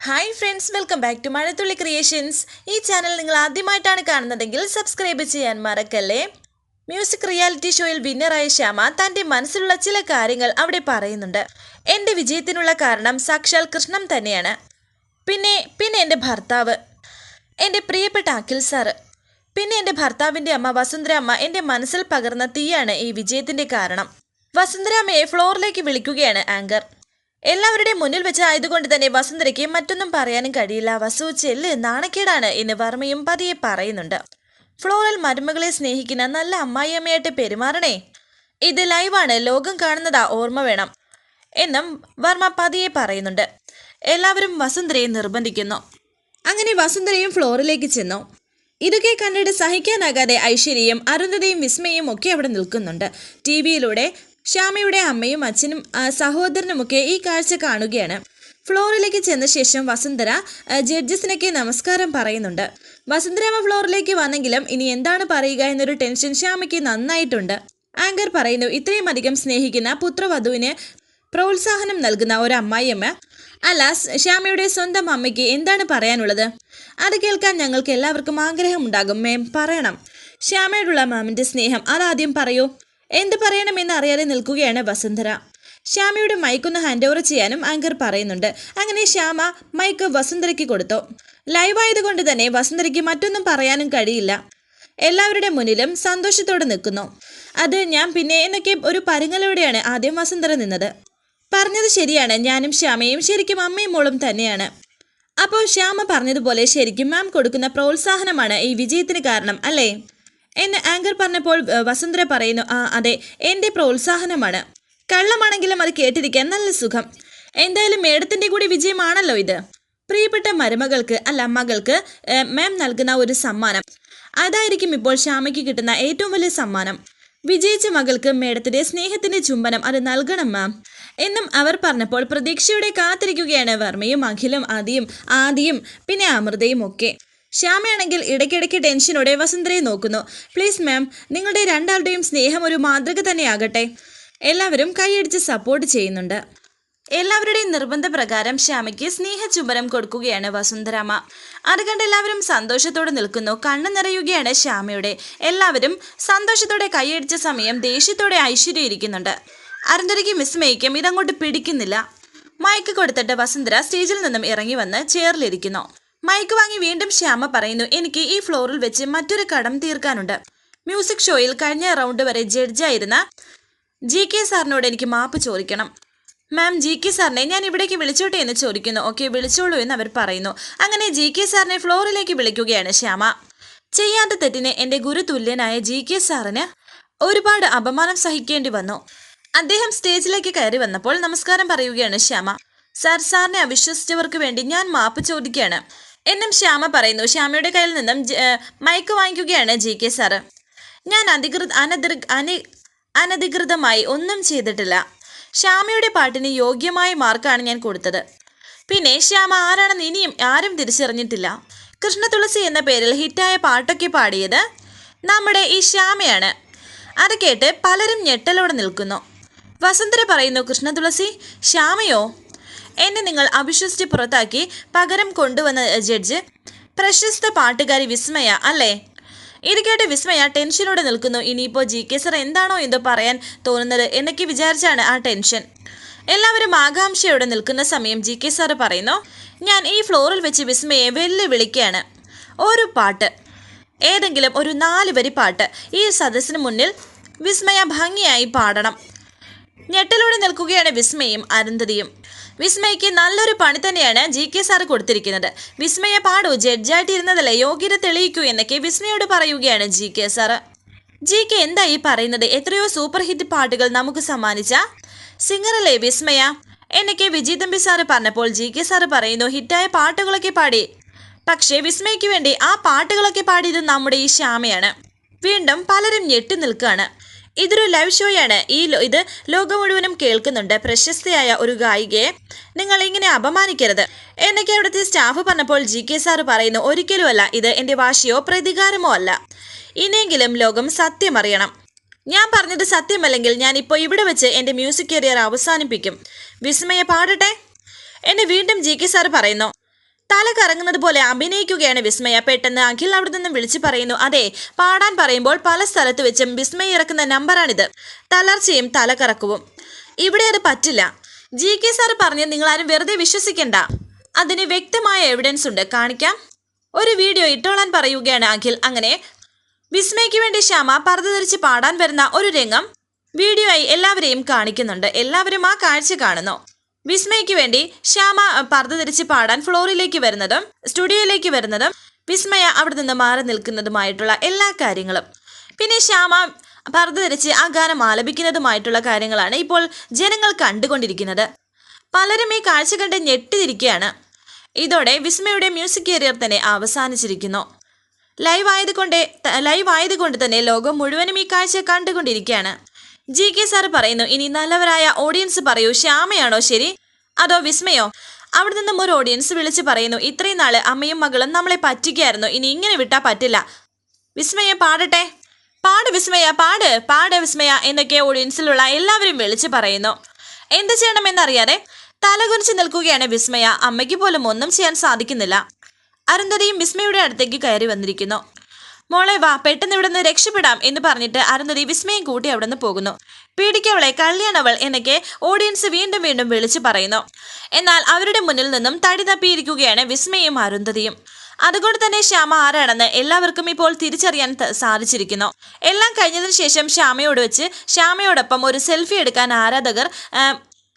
Hi friends welcome back to Mazhathulli creations ഈ channel നിങ്ങൾ ആദ്യമായിട്ടാണ് കാണുന്നതെങ്കിൽ സബ്സ്ക്രൈബ് ചെയ്യാൻ മറക്കല്ലേ? മ്യൂസിക് റിയാലിറ്റി ഷോയിൽ വിന്നറായ ശ്യാമ തന്റെ മനസ്സിലുള്ള ചില കാര്യങ്ങൾ അവിടെ പറയുന്നുണ്ട്. എന്റെ വിജയത്തിനുള്ള കാരണം സാക്ഷാൽ കൃഷ്ണൻ തന്നെയാണ്. പിന്നെ പിന്നെ എന്റെ ഭർത്താവ്. എന്റെ പ്രിയപ്പെട്ട അഖിൽ സാറ് പിന്നെ എന്റെ ഭർത്താവിന്റെ അമ്മ വസുന്ധര അമ്മ എന്റെ മനസ്സിൽ പകർന്ന തീയാണ് ഈ വിജയത്തിന്റെ കാരണം. വസുന്ധര അമ്മയെ ഫ്ലോറിലേക്ക് വിളിക്കുകയാണ് ആങ്കർ എല്ലാവരുടെയും മുന്നിൽ വെച്ച് ആയതുകൊണ്ട് തന്നെ വസുന്ധരയ്ക്ക് മറ്റൊന്നും പറയാനും കഴിയില്ല. വസു ചെല്ല് നാണക്കേടാണ് എന്ന് വർമ്മയും പതിയെ പറയുന്നുണ്ട്. ഫ്ലോറൽ മരുമകളെ സ്നേഹിക്കുന്ന നല്ല അമ്മായിയമ്മയായിട്ട് പെരുമാറണേ. ഇത് ലൈവാണ്. ലോകം കാണുന്നതാ ഓർമ്മ വേണം എന്നും വർമ്മ പതിയെ പറയുന്നുണ്ട്. എല്ലാവരും വസുന്ധരയെ നിർബന്ധിക്കുന്നു. അങ്ങനെ വസുന്ധരയും ഫ്ലോറിലേക്ക് ചെന്നു. ഇതൊക്കെ കണ്ടിട്ട് സഹിക്കാനാകാതെ ഐശ്വര്യയും അരുന്ധതയും വിസ്മയും ഒക്കെ അവിടെ നിൽക്കുന്നുണ്ട്. ടി വിയിലൂടെ ശ്യാമയുടെ അമ്മയും അച്ഛനും സഹോദരനുമൊക്കെ ഈ കാഴ്ച കാണുകയാണ്. ഫ്ലോറിലേക്ക് ചെന്ന ശേഷം വസുന്ധര ജഡ്ജസിനൊക്കെ നമസ്കാരം പറയുന്നുണ്ട്. വസുന്ധരാമ ഫ്ലോറിലേക്ക് വന്നെങ്കിലും ഇനി എന്താണ് പറയുക എന്നൊരു ടെൻഷൻ ശ്യാമയ്ക്ക് നന്നായിട്ടുണ്ട്. ആങ്കർ പറയുന്നു ഇത്രയും അധികം സ്നേഹിക്കുന്ന പുത്രവധുവിന് പ്രോത്സാഹനം നൽകുന്ന ഒരു അമ്മായിയമ്മ അല്ല ശ്യാമയുടെ സ്വന്തം അമ്മയ്ക്ക് എന്താണ് പറയാനുള്ളത്? അത് കേൾക്കാൻ ഞങ്ങൾക്ക് എല്ലാവർക്കും ആഗ്രഹമുണ്ടാകും മേം പറയണം. ശ്യാമയോടുള്ള മാമിന്റെ സ്നേഹം അതാദ്യം പറയൂ. എന്ത് പറയണമെന്ന് അറിയാതെ നിൽക്കുകയാണ് വസുന്ധര. ശ്യാമയുടെ മൈക്കൊന്ന് ഹാൻഡ് ഓവർ ചെയ്യാനും ആങ്കർ പറയുന്നുണ്ട്. അങ്ങനെ ശ്യാമ മൈക്ക് വസുന്ധരയ്ക്ക് കൊടുത്തു. ലൈവായതുകൊണ്ട് തന്നെ വസുന്ധരയ്ക്ക് മറ്റൊന്നും പറയാനും കഴിയില്ല. എല്ലാവരുടെ മുന്നിലും സന്തോഷത്തോടെ നിൽക്കുന്നു. അത് ഞാൻ പിന്നെ എന്നൊക്കെ ഒരു പരുങ്ങലോടെയാണ് ആദ്യം വസുന്ധര നിന്നത്. പറഞ്ഞത് ശരിയാണ്. ഞാനും ശ്യാമയും ശരിക്കും അമ്മയും മോളും തന്നെയാണ്. അപ്പോൾ ശ്യാമ പറഞ്ഞതുപോലെ ശരിക്കും മാം കൊടുക്കുന്ന പ്രോത്സാഹനമാണ് ഈ വിജയത്തിന് കാരണം അല്ലേ? എന്ന് ആങ്കർ പറഞ്ഞപ്പോൾ വസുന്ധര പറയുന്നു ആ അതെ എന്റെ പ്രോത്സാഹനമാണ്. കള്ളമാണെങ്കിലും അത് കേട്ടിരിക്കാൻ നല്ല സുഖം. എന്തായാലും മേഡത്തിന്റെ കൂടി വിജയമാണല്ലോ ഇത്. പ്രിയപ്പെട്ട മരുമകൾക്ക് അല്ല മകൾക്ക് മാം നൽകുന്ന ഒരു സമ്മാനം. അതായിരിക്കും ഇപ്പോൾ ശ്യാമയ്ക്ക് കിട്ടുന്ന ഏറ്റവും വലിയ സമ്മാനം. വിജയിച്ച മകൾക്ക് മേഡത്തിന്റെ സ്നേഹത്തിന്റെ ചുംബനം അത് നൽകണം മാം. എന്നും അവർ പറഞ്ഞപ്പോൾ പ്രതീക്ഷയോടെ കാത്തിരിക്കുകയാണ് വർമ്മയും അഖിലും ആദിയും ആദിയും പിന്നെ അമൃതയും ഒക്കെ. ശ്യാമയാണെങ്കിൽ ഇടയ്ക്കിടയ്ക്ക് ടെൻഷനോടെ വസുന്ധരയെ നോക്കുന്നു. പ്ലീസ് മാം നിങ്ങളുടെ രണ്ടാളുടെയും സ്നേഹം ഒരു മാതൃക തന്നെയാകട്ടെ. എല്ലാവരും കൈയടിച്ച് സപ്പോർട്ട് ചെയ്യുന്നുണ്ട്. എല്ലാവരുടെയും നിർബന്ധപ്രകാരം ശ്യാമയ്ക്ക് സ്നേഹചുംബനം കൊടുക്കുകയാണ് വസുന്ധരാമ അത് കണ്ട് എല്ലാവരും സന്തോഷത്തോടെ നിൽക്കുന്നു. കണ്ണു നിറയുകയാണ് ശ്യാമയുടെ. എല്ലാവരും സന്തോഷത്തോടെ കൈയടിച്ച സമയം ദേഷ്യത്തോടെ ഐശ്വര്യം ഇരിക്കുന്നുണ്ട്. അരുന്ധതിക്കും വിസ്മയിക്കും ഇതങ്ങോട്ട് പിടിക്കുന്നില്ല. മയക്ക് കൊടുത്തിട്ട് വസുന്ധര സ്റ്റേജിൽ നിന്നും ഇറങ്ങി വന്ന് ചെയറിലിരിക്കുന്നു മൈക്ക് വാങ്ങി വീണ്ടും ശ്യാമ പറയുന്നു എനിക്ക് ഈ ഫ്ലോറിൽ വെച്ച് മറ്റൊരു കടം തീർക്കാനുണ്ട്. മ്യൂസിക് ഷോയിൽ കഴിഞ്ഞ റൗണ്ട് വരെ ജഡ്ജായിരുന്ന ജി കെ സാറിനോട് എനിക്ക് മാപ്പ് ചോദിക്കണം. മാം ജി കെ സാറിനെ ഞാൻ ഇവിടേക്ക് വിളിച്ചോട്ടെ എന്ന് ചോദിക്കുന്നു. ഓക്കെ വിളിച്ചോളൂ എന്ന് അവർ പറയുന്നു. അങ്ങനെ ജി കെ സാറിനെ ഫ്ലോറിലേക്ക് വിളിക്കുകയാണ് ശ്യാമ. ചെയ്യാത്ത തെറ്റിന് എന്റെ ഗുരുതുല്യനായ ജി കെ സാറിന് ഒരുപാട് അപമാനം സഹിക്കേണ്ടി വന്നു. അദ്ദേഹം സ്റ്റേജിലേക്ക് കയറി വന്നപ്പോൾ നമസ്കാരം പറയുകയാണ് ശ്യാമ. സാർ സാറിനെ അവിശ്വസിച്ചവർക്ക് വേണ്ടി ഞാൻ മാപ്പ് ചോദിക്കുകയാണ്. എന്നും ശ്യാമ പറയുന്നു. ശ്യാമയുടെ കയ്യിൽ നിന്നും മയക്ക് വാങ്ങിക്കുകയാണ് ജി കെ സാറ്. ഞാൻ അധികൃത അനധിർ അനി അനധികൃതമായി ഒന്നും ചെയ്തിട്ടില്ല. ശ്യാമയുടെ പാട്ടിന് യോഗ്യമായ മാർക്കാണ് ഞാൻ കൊടുത്തത്. പിന്നെ ശ്യാമ ആരാണെന്ന് ഇനിയും ആരും തിരിച്ചറിഞ്ഞിട്ടില്ല. കൃഷ്ണതുളസി എന്ന പേരിൽ ഹിറ്റായ പാട്ടൊക്കെ പാടിയത് നമ്മുടെ ഈ ശ്യാമയാണ്. അത് കേട്ട് പലരും ഞെട്ടലോടെ നിൽക്കുന്നു. വസന്തര പറയുന്നു കൃഷ്ണതുളസി ശ്യാമയോ? എന്നെ നിങ്ങൾ അവിശ്വസിച്ച് പുറത്താക്കി പകരം കൊണ്ടുവന്ന ജഡ്ജ്. പ്രശസ്ത പാട്ടുകാരി വിസ്മയ അല്ലേ? ഇത് കേട്ട് വിസ്മയ ടെൻഷനോടെ നിൽക്കുന്നു. ഇനിയിപ്പോൾ ജി കെ സർ എന്താണോ എന്തോ പറയാൻ തോന്നുന്നത് എന്നൊക്കെ വിചാരിച്ചാണ് ആ ടെൻഷൻ. എല്ലാവരും ആകാംക്ഷയോടെ നിൽക്കുന്ന സമയം ജി കെ സാറ് പറയുന്നു ഞാൻ ഈ ഫ്ലോറിൽ വെച്ച് വിസ്മയെ വെല്ലുവിളിക്കുകയാണ്. ഒരു പാട്ട് ഏതെങ്കിലും ഒരു നാല് വരി പാട്ട് ഈ സദസ്സിന് മുന്നിൽ വിസ്മയ ഭംഗിയായി പാടണം. ഞെട്ടലോടെ നിൽക്കുകയാണ് വിസ്മയും അരുന്ധതിയും. വിസ്മയ്ക്ക് നല്ലൊരു പണി തന്നെയാണ് ജി കെ സാർ കൊടുത്തിരിക്കുന്നത്. വിസ്മയ പാടു ജഡ്ജായിട്ടിരുന്നതല്ലേ യോഗ്യത തെളിയിക്കൂ എന്നൊക്കെ വിസ്മയോട് പറയുകയാണ് G K sir. G K എന്തായി പറയുന്നത്? എത്രയോ സൂപ്പർ ഹിറ്റ് പാട്ടുകൾ നമുക്ക് സമ്മാനിച്ച സിംഗറല്ലേ വിസ്മയ? എന്നൊക്കെ വിജയ് തമ്പി സാറ് പറഞ്ഞപ്പോൾ ജി കെ സാറ് പറയുന്നു ഹിറ്റായ പാട്ടുകളൊക്കെ പാടി. പക്ഷേ വിസ്മയ്ക്ക് വേണ്ടി ആ പാട്ടുകളൊക്കെ പാടിയത് നമ്മുടെ ഈ ശ്യാമയാണ്. വീണ്ടും പലരും ഞെട്ടി നിൽക്കുകയാണ്. ഇതൊരു ലൈവ് ഷോയാണ് ഈ ഇത് ലോകം മുഴുവനും കേൾക്കുന്നുണ്ട്. പ്രശസ്തയായ ഒരു ഗായികയെ നിങ്ങൾ ഇങ്ങനെ അപമാനിക്കരുത്. എന്നൊക്കെ അവിടുത്തെ സ്റ്റാഫ് പറഞ്ഞപ്പോൾ ജി കെ സാറ് പറയുന്നു ഒരിക്കലുമല്ല ഇത് എന്റെ വാശിയോ പ്രതികാരമോ അല്ല. ഇനിയെങ്കിലും ലോകം സത്യം അറിയണം. ഞാൻ പറഞ്ഞത് സത്യമല്ലെങ്കിൽ ഞാൻ ഇപ്പോൾ ഇവിടെ വെച്ച് എന്റെ മ്യൂസിക് കരിയർ അവസാനിപ്പിക്കും. വിസ്മയ പാടട്ടെ? എന്നെ വീണ്ടും ജി കെ സാർ പറയുന്നു. തല കറങ്ങുന്നത് പോലെ അഭിനയിക്കുകയാണ് വിസ്മയ. പെട്ടെന്ന് അഖിൽ അവിടെ നിന്നും വിളിച്ചു പറയുന്നു അതെ പാടാൻ പറയുമ്പോൾ പല സ്ഥലത്ത് വെച്ചും വിസ്മയ ഇറക്കുന്ന നമ്പറാണിത്. തളർച്ചയും തലകറക്കവും. ഇവിടെ അത് പറ്റില്ല. ജി. കെ. സാർ പറഞ്ഞ് നിങ്ങളാരും വെറുതെ വിശ്വസിക്കണ്ട. അതിന് വ്യക്തമായ എവിഡൻസ് ഉണ്ട്. കാണിക്കാം. ഒരു വീഡിയോ ഇട്ടോളാൻ പറയുകയാണ് അഖിൽ. അങ്ങനെ വിസ്മയ്ക്ക് വേണ്ടി ശ്യാമ പർദ്ദ ധരിച്ച് പാടാൻ വരുന്ന ഒരു രംഗം വീഡിയോ ആയി എല്ലാവരെയും കാണിക്കുന്നുണ്ട്. എല്ലാവരും ആ കാഴ്ച കാണുന്നു. വിസ്മയ്ക്ക് വേണ്ടി ശ്യാമ പർദ്ദ ധരിച്ച് പാടാൻ ഫ്ലോറിലേക്ക് വരുന്നതും സ്റ്റുഡിയോയിലേക്ക് വരുന്നതും വിസ്മയ അവിടെ നിന്ന് മാറി നിൽക്കുന്നതുമായിട്ടുള്ള എല്ലാ കാര്യങ്ങളും. പിന്നെ ശ്യാമ പർദ്ദ ധരിച്ച് ആ ഗാനം ആലപിക്കുന്നതുമായിട്ടുള്ള കാര്യങ്ങളാണ് ഇപ്പോൾ ജനങ്ങൾ കണ്ടുകൊണ്ടിരിക്കുന്നത്. പലരും ഈ കാഴ്ച കണ്ട് ഞെട്ടിതിരിക്കുകയാണ് ഇതോടെ വിസ്മയുടെ മ്യൂസിക് കരിയർ തന്നെ അവസാനിച്ചിരിക്കുന്നു. ലൈവ് ആയതുകൊണ്ട് ലൈവ് ആയതുകൊണ്ട് തന്നെ ലോകം മുഴുവനും ഈ കാഴ്ച കണ്ടുകൊണ്ടിരിക്കുകയാണ്. ജി കെ സാർ പറയുന്നു ഇനി നല്ലവരായ ഓഡിയൻസ് പറയൂ. ശ്യാമയാണോ ശരി? അതോ വിസ്മയോ? അവിടെ നിന്നും ഒരു ഓഡിയൻസ് വിളിച്ച് പറയുന്നു ഇത്രയും നാൾ അമ്മയും മകളും നമ്മളെ പറ്റിക്കായിരുന്നു. ഇനി ഇങ്ങനെ വിട്ടാ പറ്റില്ല. വിസ്മയ പാടട്ടെ. പാട് വിസ്മയ പാട്. പാട് വിസ്മയ എന്നൊക്കെ ഓഡിയൻസിലുള്ള എല്ലാവരും വിളിച്ച് പറയുന്നു. എന്ത് ചെയ്യണമെന്നറിയാതെ തലകുറിച്ച് നിൽക്കുകയാണ് വിസ്മയ. അമ്മയ്ക്ക് പോലും ഒന്നും ചെയ്യാൻ സാധിക്കുന്നില്ല. അരുന്ധതിയും വിസ്മയുടെ അടുത്തേക്ക് കയറി വന്നിരിക്കുന്നു. മോളെ വാ പെട്ടെന്ന് ഇവിടുന്ന് രക്ഷപ്പെടാം എന്ന് പറഞ്ഞിട്ട് അരുന്ധതി വിസ്മയം കൂട്ടി അവിടെ നിന്ന് പോകുന്നു പീഡിക്കവളെ കല്യാണവൾ എന്നൊക്കെ ഓഡിയൻസ് വീണ്ടും വീണ്ടും വിളിച്ചു പറയുന്നു. എന്നാൽ അവരുടെ മുന്നിൽ നിന്നും തടി തപ്പിയിരിക്കുകയാണ് വിസ്മയും അരുന്ധതിയും. അതുകൊണ്ട് തന്നെ ശ്യാമ ആരാണെന്ന് എല്ലാവർക്കും ഇപ്പോൾ തിരിച്ചറിയാൻ സാധിച്ചിരിക്കുന്നു. എല്ലാം കഴിഞ്ഞതിന് ശേഷം ശ്യാമയോട് വെച്ച് ശ്യാമയോടൊപ്പം ഒരു സെൽഫി എടുക്കാൻ ആരാധകർ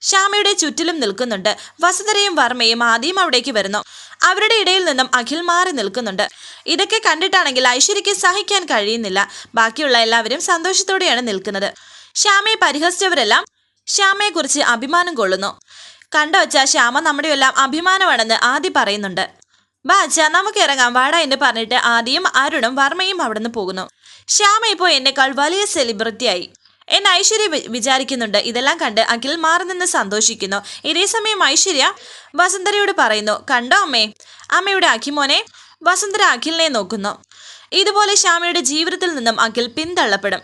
ശ്യാമയുടെ ചുറ്റിലും നിൽക്കുന്നുണ്ട്. വസുന്ധരയും വർമ്മയും ആദ്യം അവിടേക്ക് വരുന്നു. അവരുടെ ഇടയിൽ നിന്നും അഖിൽ മാറി നിൽക്കുന്നുണ്ട്. ഇതൊക്കെ കണ്ടിട്ടാണെങ്കിൽ ഐശ്വര്യയ്ക്ക് സഹിക്കാൻ കഴിയുന്നില്ല. ബാക്കിയുള്ള എല്ലാവരും സന്തോഷത്തോടെയാണ് നിൽക്കുന്നത്. ശ്യാമയെ പരിഹസിച്ചവരെല്ലാം ശ്യാമയെക്കുറിച്ച് അഭിമാനം കൊള്ളുന്നു. കണ്ടോ ശ്യാമ നമ്മുടെ എല്ലാം അഭിമാനമാണെന്ന് ആദ്യം പറയുന്നുണ്ട്. ബാച്ച നമുക്ക് ഇറങ്ങാം. വാട എന്ന് പറഞ്ഞിട്ട് ആദ്യം അരുണും വർമ്മയും അവിടുന്ന് പോകുന്നു. ശ്യാമ ഇപ്പോൾ എന്നെക്കാൾ വലിയ സെലിബ്രിറ്റിയായി എന്ന് ഐശ്വര്യ വിചാരിക്കുന്നുണ്ട്. ഇതെല്ലാം കണ്ട് അഖിൽ മാറി നിന്ന് സന്തോഷിക്കുന്നു. ഇതേസമയം ഐശ്വര്യ വസുന്ധരയോട് പറയുന്നു കണ്ടോ അമ്മേ അമ്മയുടെ അഖിമോനെ വസുന്ധര അഖിലിനെ നോക്കുന്നു. ഇതുപോലെ ശ്യാമയുടെ ജീവിതത്തിൽ നിന്നും അഖിൽ പിന്തള്ളപ്പെടും.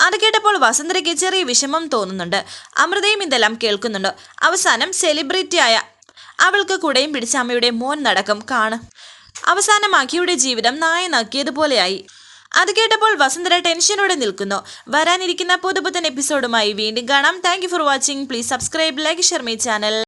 അത് കേട്ടപ്പോൾ വസുന്ധരയ്ക്ക് ചെറിയ വിഷമം തോന്നുന്നുണ്ട്. അമൃതയും ഇതെല്ലാം കേൾക്കുന്നുണ്ട്. അവസാനം സെലിബ്രിറ്റിയായ അവൾക്ക് കുടയും പിടിച്ച അമ്മയുടെ മോൻ നടക്കും കാണും. അവസാനം അഖിയുടെ ജീവിതം നായ നക്കിയതുപോലെയായി അത് കേട്ടപ്പോൾ വസന്തര ടെൻഷനോടെ നിൽക്കുന്നു. വരാനിരിക്കുന്ന പുതുപുത്തൻ എപ്പിസോഡുമായി വീണ്ടും കാണാം. Thank for watching please subscribe like share my channel